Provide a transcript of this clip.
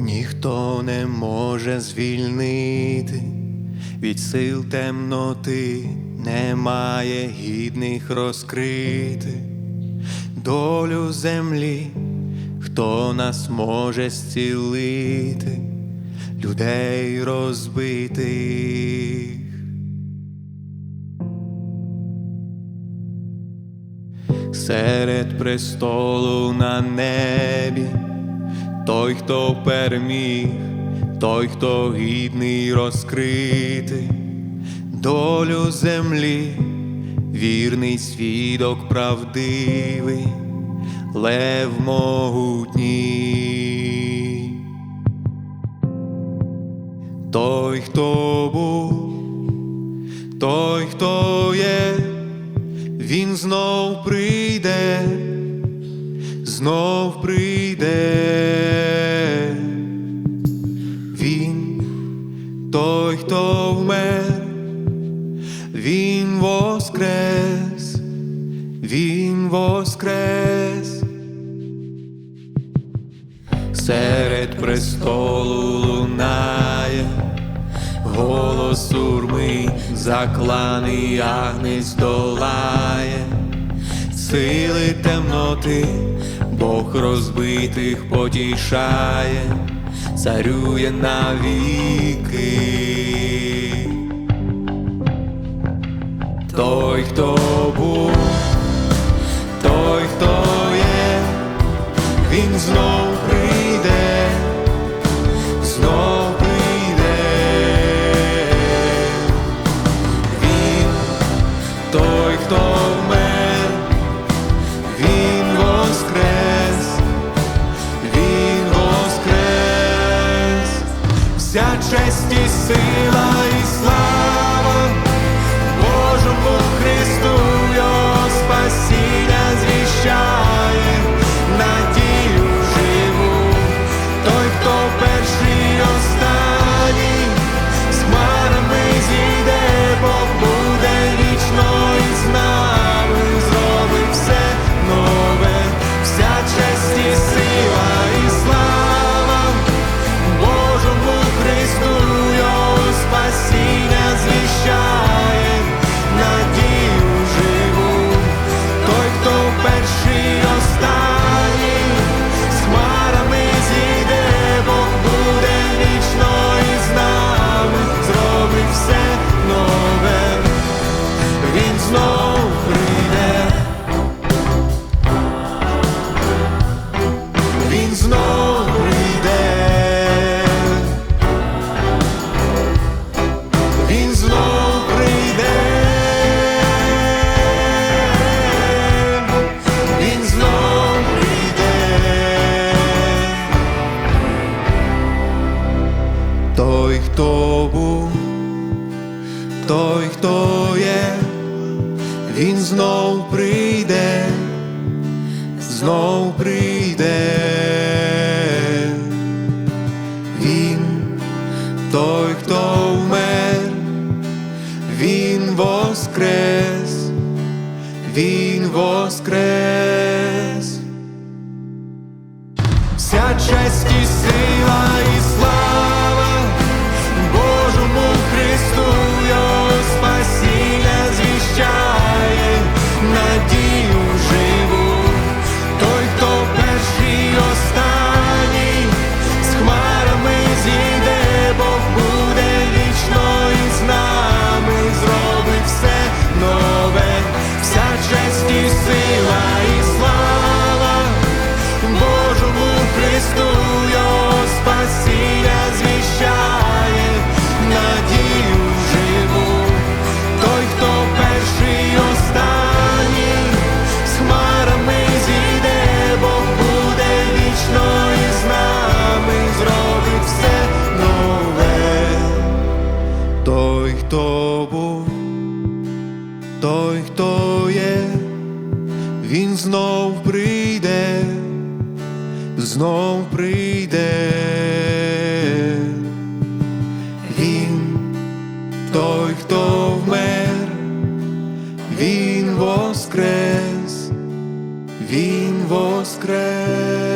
ніхто не може звільнити. Від сил темноти, немає гідних розкрити. Долю землі, хто нас може зцілити, людей розбитих. Серед престолу на небі, той, хто переміг, той, хто гідний розкрити долю землі, вірний свідок правдивий, лев могутній. Той, хто був, той, хто є, він знов прийде, знов прийде. Він воскрес, він воскрес. Серед престолу лунає голос урми, закланий агнець долає, сили темноти, Бог розбитих потішає, царює навіки. Той, хто був, той, хто є, він знов прийде, знов прийде. Він, той, хто вмер, він воскрес, він воскрес, вся честь і сила той, хто був, той, хто є, він знов прийде знов прийде. Він, той, хто вмер, він воскрес, він воскрес. Вся честь і сила той, хто є, він знов прийде знов прийде. Він, той, хто вмер, він воскрес, він воскрес.